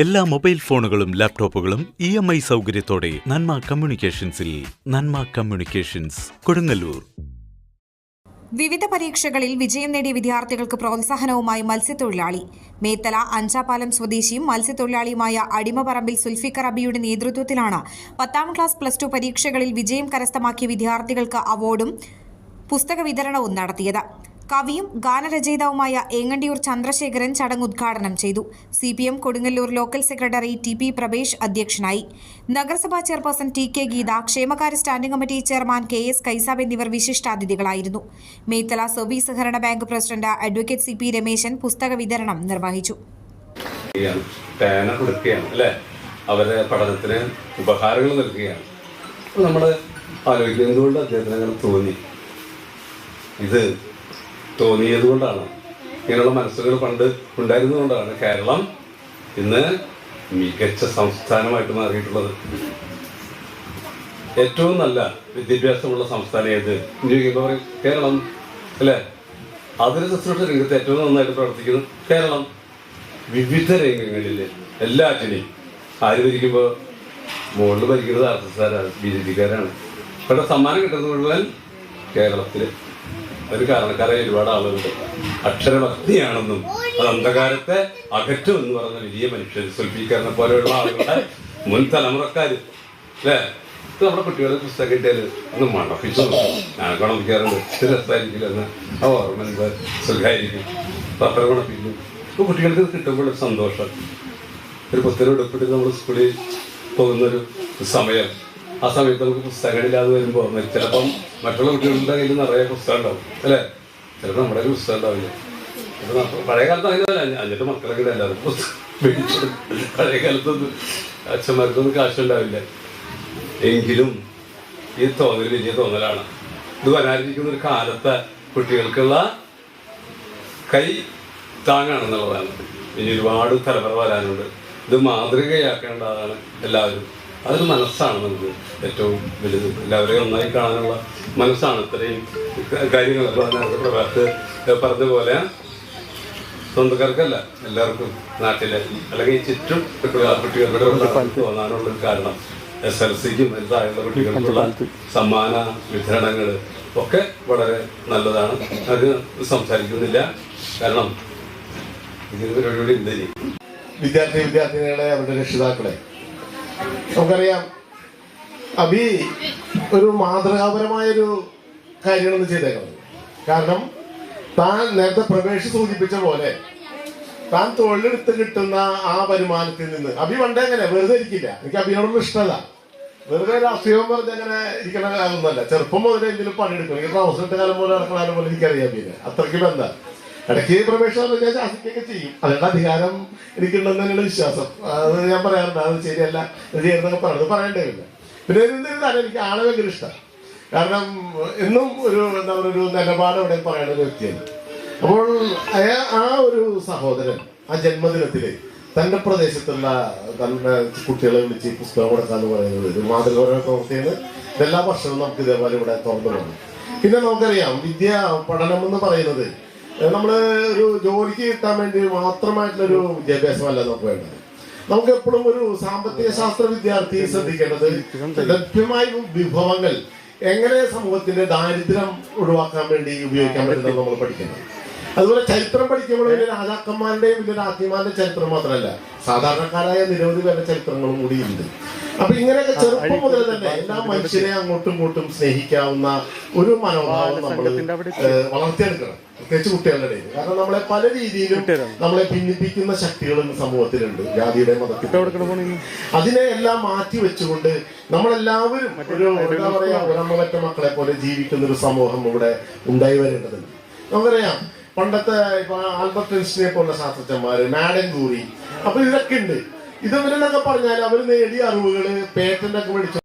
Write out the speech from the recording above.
എല്ലാ മൊബൈൽ ഫോണുകളും ലാപ്ടോപ്പുകളും ഇ എം ഐ സൗകര്യത്തോടെ നന്മ കമ്മ്യൂണിക്കേഷൻസിൽ നന്മ കമ്മ്യൂണിക്കേഷൻസ് കൊടുങ്ങല്ലൂർ. വിവിധ പരീക്ഷകളിൽ വിജയം നേടിയ വിദ്യാർത്ഥികൾക്ക് പ്രോത്സാഹനവുമായി മത്സ്യത്തൊഴിലാളി. മേത്തല അഞ്ചാപാലം സ്വദേശിയും മത്സ്യത്തൊഴിലാളിയുമായ അടിമപറമ്പിൽ സുൽഫിക്കർ അബിയുടെ നേതൃത്വത്തിലാണ് പത്താം ക്ലാസ് പ്ലസ് ടു പരീക്ഷകളിൽ വിജയം കരസ്ഥമാക്കിയ വിദ്യാർത്ഥികൾക്ക് അവാർഡും പുസ്തക വിതരണവും നടത്തിയത്. കവിയും ഗാനരചയിതാവുമായ ഏങ്ങണ്ടിയൂർ ചന്ദ്രശേഖരൻ ചടങ്ങ് ഉദ്ഘാടനം ചെയ്തു. C P M Kodungallur local secretary T P Pravesh അധ്യക്ഷനായി. നഗരസഭാ ചെയർപേഴ്സൺ ടി കെ ഗീത ക്ഷേമകാര്യ standing committee chairman K S Kaisab എന്നിവർ വിശിഷ്ടാതിഥികളായിരുന്നു. മേത്തല സർവീസ് സഹകരണ bank president advocate C P Rameshan പുസ്തക വിതരണം നിർവഹിച്ചു. അവരുടെ ഉപഹാരങ്ങൾ നൽകുകയാണ്. നമ്മൾ തോന്നി. ഇത് തോന്നിയത് കൊണ്ടാണ് ഇങ്ങനെയുള്ള മനസ്സുകൾ പണ്ട് ഉണ്ടായിരുന്നതുകൊണ്ടാണ് കേരളം ഇന്ന് മികച്ച സംസ്ഥാനമായിട്ട് മാറിയിട്ടുള്ളത്. ഏറ്റവും നല്ല വിദ്യാഭ്യാസമുള്ള സംസ്ഥാനം ഏത്? ചോദിക്കുമ്പോൾ പറയും കേരളം. അല്ലേ? അതിന് ശുശ്രൂഷ രംഗത്ത് ഏറ്റവും നന്നായിട്ട് പ്രവർത്തിക്കുന്നു കേരളം. വിവിധ രംഗങ്ങളിൽ എല്ലാറ്റിനെയും. ആര് ഭരിക്കുമ്പോൾ? മുകളിൽ ഭരിക്കുന്നത് ആർ എസ് എസ്കാരാണ് ബി ജെ പിക്കാരാണ് ഇവിടെ സമ്മാനം കിട്ടുന്നത് മുഴുവൻ കേരളത്തിൽ ഒരു കാരണക്കാരായ ഒരുപാട് ആളുകളുണ്ട്. അക്ഷരഭക്തിയാണെന്നും അത് അന്ധകാരത്തെ അകറ്റും എന്ന് പറഞ്ഞ വലിയ മനുഷ്യർ സ്വൽപ്പിക്കാരനെ പോലെയുള്ള ആളുകളുടെ മുൻ തലമുറക്കാർ അല്ലേ? ഇത് നമ്മുടെ കുട്ടികളെ പുസ്തകം കിട്ടിയാൽ ഒന്ന് മണപ്പിച്ചു നോക്കും. ഞാനൊക്കെ മണപ്പിക്കാറുണ്ട്. ഇത് രസമായിരിക്കില്ല എന്ന്. ആ ഓർമ്മ എന്താ? സുഖമായിരിക്കും പത്രം ഉണപ്പിക്കും ഇപ്പോൾ കുട്ടികൾക്ക് കിട്ടുമ്പോൾ സന്തോഷം. ഒരു പുസ്തകം എടുപ്പിട്ട് നമ്മൾ സ്കൂളിൽ പോകുന്നൊരു സമയം. ആ സമയത്ത് നമുക്ക് പുസ്തകങ്ങളില്ലാതെ വരുമ്പോൾ ചിലപ്പം മറ്റുള്ള കുട്ടികളുടെ കയ്യിൽ നിറയെ പുസ്തകം ഉണ്ടാവും അല്ലേ? ചിലപ്പോൾ നമ്മുടെ കയ്യിൽ പുസ്തകം ഉണ്ടാവില്ല പഴയ കാലത്ത് അങ്ങനെയല്ല. അഞ്ചെട്ട് മക്കളൊക്കെ എല്ലാവരും. പഴയ കാലത്തൊന്നും അച്ഛന്മാർക്കൊന്നും കാശുണ്ടാവില്ല. എങ്കിലും ഈ തോന്നൽ വലിയ തോന്നലാണ്. ഇത് വരാനിരിക്കുന്ന ഒരു കാലത്തെ കുട്ടികൾക്കുള്ള കൈ താങ്ങാണെന്നുള്ളതാണ്. ഇനി ഒരുപാട് തലമുറ വരാനുണ്ട്. ഇത് മാതൃകയാക്കേണ്ടതാണ് എല്ലാവരും. അതൊരു മനസ്സാണ് നമുക്ക് ഏറ്റവും വലുത്. എല്ലാവരെയും ഒന്നായി കാണാനുള്ള മനസ്സാണ് ഇത്രയും കാര്യങ്ങൾ. പ്രഭാത്ത് പറഞ്ഞ പോലെ സ്വന്തക്കാർക്കല്ല എല്ലാവർക്കും നാട്ടിലെ അല്ലെങ്കിൽ ചുറ്റും കുട്ടികൾ- കുട്ടികളുടെ തോന്നാനുള്ള തോന്നാനുള്ളൊരു കാരണം. എസ് എൽ സിക്കും താഴെയുള്ള കുട്ടികൾക്കുള്ള സമ്മാന വിതരണങ്ങൾ ഒക്കെ വളരെ നല്ലതാണ്. അത് സംസാരിക്കുന്നില്ല. കാരണം ഇതിന് പരിപാടി ഉണ്ട് വിദ്യാർത്ഥി വിദ്യാർത്ഥിനികളെ അവരുടെ രക്ഷിതാക്കളെ നമുക്കറിയാം അബി ഒരു മാതൃകാപരമായൊരു കാര്യമാണ് ചെയ്തേക്കുന്നത്. കാരണം താൻ നേരത്തെ പ്രവേശി സൂചിപ്പിച്ച പോലെ താൻ തൊഴിലെടുത്ത് കിട്ടുന്ന ആ വരുമാനത്തിൽ നിന്ന് അബി പണ്ടേ അങ്ങനെ വെറുതെ ഇരിക്കില്ല. എനിക്ക് അഭിനോടൊന്നും ഇഷ്ടമല്ല. വെറുതെ രാഷ്ട്രീയം പറഞ്ഞ് അങ്ങനെ ഇരിക്കണ കാലമൊന്നുമല്ല ചെറുപ്പം മുതലേ എന്തെങ്കിലും പണിയെടുക്കും. എനിക്ക് അവസരത്തെ കാലം പോലെ നടക്കണ പോലെ എനിക്കറിയാം അബിനെ. അത്രയ്ക്ക് ബന്ധം. ഇടയ്ക്ക് പ്രവേശനം ഞാൻ ശാസിക്കുകയൊക്കെ ചെയ്യും. അതിനുള്ള അധികാരം എനിക്കുണ്ടെന്ന് തന്നെയാണ് വിശ്വാസം. അത് ഞാൻ പറയാറുണ്ട്. അത് ശരിയല്ല അത് ചെയ്യുന്നതൊക്കെ പറയുന്നത് പറയേണ്ടതില്ല പിന്നെ എന്നിരുന്നാലും എനിക്ക് ആളെ ഭയങ്കര ഇഷ്ടമാണ് കാരണം എന്നും ഒരു എന്താ പറയുക ഒരു നിലപാട് അവിടെ പറയുന്ന ഒരു വ്യക്തിയാണ്. അപ്പോൾ അയാ- ആ ഒരു സഹോദരൻ ആ ജന്മദിനത്തിൽ തന്റെ പ്രദേശത്തുള്ള തന്റെ കുട്ടികളെ വിളിച്ച് പുസ്തകം കൊടുക്കാന്ന് പറയുന്നത് ഒരു മാതൃകാപരമായ പ്രവൃത്തിയാണ്. എല്ലാ വർഷവും നമുക്ക് ഇതേപോലെ ഇവിടെ തുറന്നു പോകും പിന്നെ നമുക്കറിയാം വിദ്യ പഠനം എന്ന് പറയുന്നത് നമ്മൾ ഒരു ജോലിക്ക് കിട്ടാൻ വേണ്ടി മാത്രമായിട്ടുള്ള ഒരു വിദ്യാഭ്യാസമല്ല നമുക്ക് വേണ്ടത്. നമുക്ക് എപ്പോഴും ഒരു സാമ്പത്തിക ശാസ്ത്ര വിദ്യാർത്ഥി ശ്രദ്ധിക്കേണ്ടത് ലഭ്യമായ വിഭവങ്ങൾ എങ്ങനെ സമൂഹത്തിന്റെ ദാരിദ്ര്യം ഒഴിവാക്കാൻ വേണ്ടി ഉപയോഗിക്കാൻ പറ്റുന്നത് നമ്മൾ പഠിക്കുന്നത് അതുപോലെ ചരിത്രം പഠിക്കുമ്പോൾ വലിയ രാജാക്കന്മാരുടെയും വലിയ രാജ്ഞിമാരുടെയും ചരിത്രം മാത്രമല്ല സാധാരണക്കാരായ നിരവധി പേരുടെ ചരിത്രങ്ങളും കൂടിയുണ്ട് അപ്പൊ ഇങ്ങനെയൊക്കെ ചെറുപ്പം മുതൽ തന്നെ എല്ലാ മനുഷ്യരെ അങ്ങോട്ടും ഇങ്ങോട്ടും സ്നേഹിക്കാവുന്ന ഒരു മനോഭാവം നമ്മൾ വളർത്തിയെടുക്കണം. പ്രത്യേകിച്ച് കുട്ടികളുടെ ഇടയിൽ. കാരണം നമ്മളെ പല രീതിയിലും നമ്മളെ ഭിന്നിപ്പിക്കുന്ന ശക്തികളും സമൂഹത്തിലുണ്ട്. ജാതിയുടെ മതത്തിൽ. അതിനെ എല്ലാം മാറ്റി വെച്ചുകൊണ്ട് നമ്മളെല്ലാവരും ഒരു എന്താ പറയാ ഒരമ്മമറ്റ മക്കളെ പോലെ ജീവിക്കുന്ന ഒരു സമൂഹം ഇവിടെ ഉണ്ടായി വരേണ്ടതുണ്ട് നമുക്കറിയാം പണ്ടത്തെ ഇപ്പൊ ആൽബർട്ട് ഐൻസ്റ്റിനെ പോലുള്ള ശാസ്ത്രജ്ഞന്മാര് മാഡൻ ഗൂറി അപ്പൊ ഇതൊക്കെ ഉണ്ട്. ഇതവരെന്നൊക്കെ പറഞ്ഞാൽ അവർ നേടിയ അറിവുകൾ പേറ്റന്റ് ഒക്കെ മേടിച്ചു?